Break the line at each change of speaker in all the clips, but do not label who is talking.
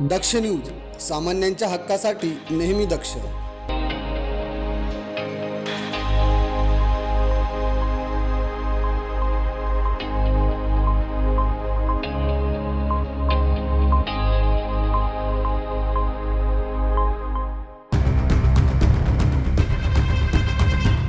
दक्ष news सामान्यांच्या हक्कासाठी नेहमी दक्ष.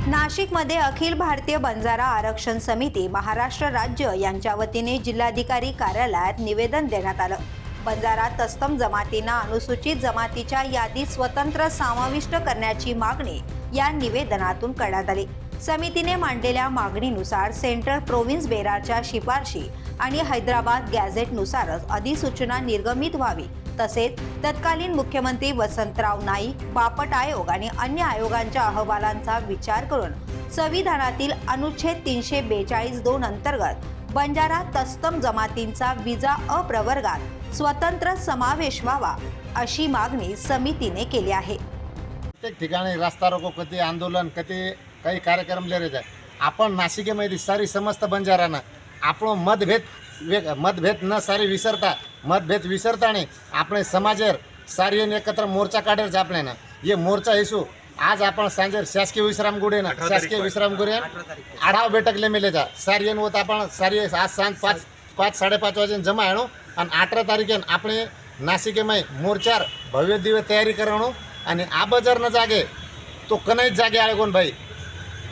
नाशिकमध्ये अखिल भारतीय बंजारा आरक्षण समिती महाराष्ट्र राज्य यांच्या वतीने जिल्हाधिकारी कार्यालयात निवेदन देण्यात आलं. बंजारा तस्तम जमातींना अनुसूचित जमातीच्या यादीत स्वतंत्र समाविष्ट करण्याची मागणी या निवेदनातून करण्यात आली. समितीने मांडलेल्या मागणीनुसार सेंट्रल प्रोव्हिन्स बेरारच्या शिफारशी आणि हैदराबाद गॅझेटनुसारच अधिसूचना निर्गमित व्हावी. तसेच तत्कालीन मुख्यमंत्री वसंतराव नाईक बापट आयोग आणि अन्य आयोगांच्या अहवालांचा विचार करून संविधानातील अनुच्छेद तीनशे बेचाळीस दोन अंतर्गत बंजारा तस्तम जमातींचा विजा अप्रवर्गात स्वतंत्र समावेश व्हावा अशी मागणी समितीने केली आहे
प्रत्येक ठिकाणी रास्ता रोको कधी आंदोलन कधी काही कार्यक्रम लिहिलेले आहे आपण नाशिकेमध्ये सारी समस्त बंजारानं આપણો મતભેદ વે- મતભેદ ન સારી વિસરતા મતભેદ વિસરતા નહીં આપણે સમાજેર સારી અને એકત્ર મોરચા કાઢેલ છે આપણે ને એ મોરચા ઈસુ આજ आपण सांजेर शासकीय विश्राम गुडे ना शासकीय विश्राम गुडे आढावा बैठक लेमेले जा सारी એનું હોત आपण सारी आज सांज पाच पाच साडेपाच વાગે જમા એનું અને આઠરા તારીખે આપણે નાસિકેમાં મોરચાર ભવ્ય દિવ્ય તૈયારી કરવાનું અને આ બજાર ન જાગે તો કનાઈ જ જાગે આળે કોણ ભાઈ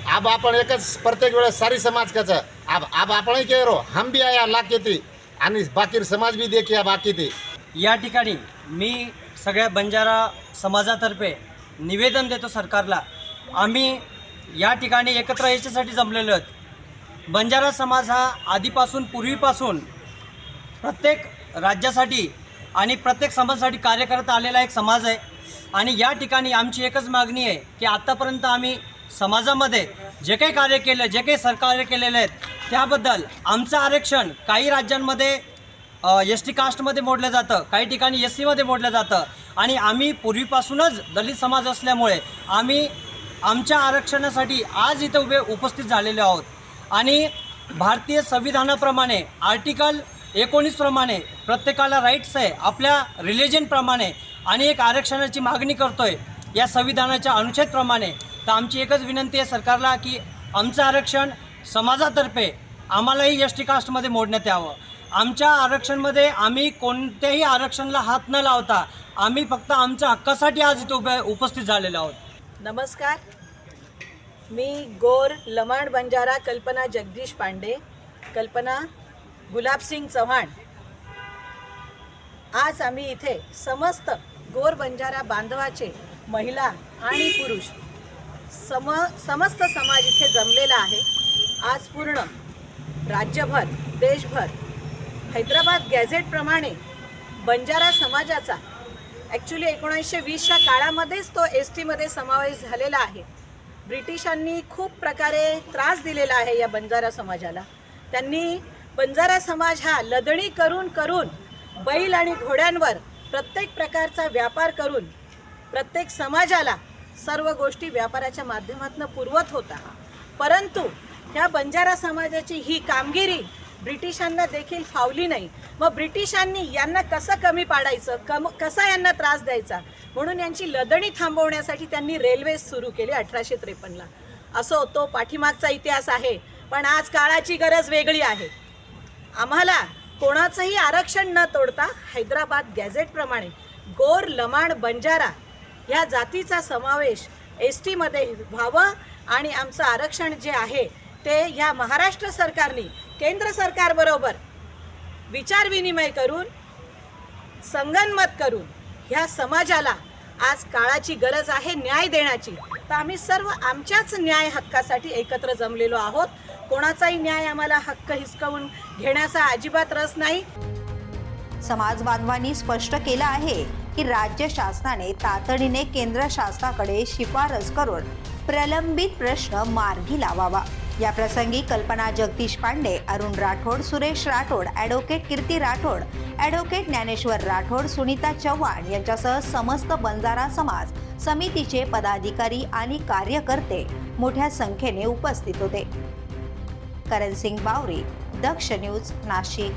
આબ आपण एकच प्रत्येक वेळेस सारी समाज कसं आब आब आपणही केरो हम बी आया लाकेती आणि बाकी समाज बी देखिया बाकी ती
या ठिकाणी मी सगळ्या बंजारा समाजातर्फे निवेदन देतो सरकारला आम्ही या ठिकाणी एकत्र याच्यासाठी जमलेलो आहेत बंजारा समाज हा आधीपासून पूर्वीपासून प्रत्येक राज्यासाठी आणि प्रत्येक समाजासाठी कार्य करत आलेला एक समाज आहे. आणि या ठिकाणी आमची एकच मागणी आहे की आत्तापर्यंत आम्ही समाजामध्ये जे काही कार्य केलं जे काही सरकार्य केलेले आहेत त्याबद्दल आमचं आरक्षण काही राज्यांमध्ये एस टी कास्टमध्ये मोडलं जातं काही ठिकाणी एस सीमध्ये मोडलं जातं. आणि आम्ही पूर्वीपासूनच दलित समाज असल्यामुळे आम्ही आमच्या आरक्षणासाठी आज इथं उभे उपस्थित झालेले आहोत. आणि भारतीय संविधानाप्रमाणे आर्टिकल एकोणीसप्रमाणे प्रत्येकाला राईट्स आहे आपल्या रिलिजनप्रमाणे आणि एक आरक्षणाची मागणी करतो आहे या संविधानाच्या अनुच्छेदप्रमाणे तर आमची एकच विनंती आहे सरकारला की आमचं आरक्षण समाजातर्फे आम्हालाही एस टी कास्टमध्ये मोडण्यात यावं. आमच्या आरक्षणमध्ये आम्ही कोणत्याही आरक्षणाला हात न लावता आम्ही फक्त आमच्या हक्कासाठी आज इथे उभे उपस्थित झालेलो आहोत.
नमस्कार. मी गोर लमाण बंजारा कल्पना जगदीश पांडे. कल्पना गुलाबसिंग चव्हाण. आज आम्ही इथे समस्त गोर बंजारा बांधवाचे महिला आणि पुरुष सम समस्त समाज इथे जमलेला आहे. आज पूर्ण राज्यभर देशभर हैदराबाद गॅझेटप्रमाणे बंजारा समाजाचा ॲक्च्युली एकोणीसशे वीसच्या काळामध्येच तो एस टीमध्ये समावेश झालेला आहे. ब्रिटिशांनी खूप प्रकारे त्रास दिलेला आहे या बंजारा समाजाला. त्यांनी बंजारा समाज हा लदणी करून करून बैल आणि घोड्यांवर प्रत्येक प्रकारचा व्यापार करून प्रत्येक समाजाला सर्व गोष्टी व्यापाराच्या माध्यमातून पुरवत होता. परंतु ह्या बंजारा समाजाची ही कामगिरी ब्रिटिशांना देखील फावली नाही. मग ब्रिटिशांनी यांना कसं कमी पाडायचं? कम कसा यांना त्रास द्यायचा? म्हणून यांची लदणी थांबवण्यासाठी त्यांनी रेल्वे सुरू केली अठराशे त्रेपन्नला. असो तो पाठीमागचा इतिहास आहे. पण आज काळाची गरज वेगळी आहे. आम्हाला कोणाचंही आरक्षण न तोडता हैदराबाद गॅझेटप्रमाणे गोर लमाण बंजारा ह्या जातीचा समावेश एस टीमध्ये व्हावं आणि आमचं आरक्षण जे आहे ते ह्या महाराष्ट्र सरकारने केंद्र सरकारबरोबर विचारविनिमय करून संगनमत करून ह्या समाजाला आज काळाची गरज आहे न्याय देण्याची. तर आम्ही सर्व आमच्याच न्याय हक्कासाठी एकत्र जमलेलो आहोत. कोणाचाही न्याय आम्हाला हक्क हिसकवून घेण्याचा अजिबात रस नाही.
समाज बांधवांनी स्पष्ट केलं आहे की राज्य शासनाने तातडीने केंद्र शासनाकडे शिफारस करून प्रलंबित प्रश्न मार्गी लावावा. या प्रसंगी कल्पना जगदीश पांडे अरुण राठोड सुरेश राठोड ॲडव्होकेट कीर्ती राठोड ॲडव्होकेट ज्ञानेश्वर राठोड सुनीता चव्हाण यांच्यासह समस्त बंजारा समाज समितीचे पदाधिकारी आणि कार्यकर्ते मोठ्या संख्येने उपस्थित होते. करण सिंग बावरी दक्ष न्यूज नाशिक.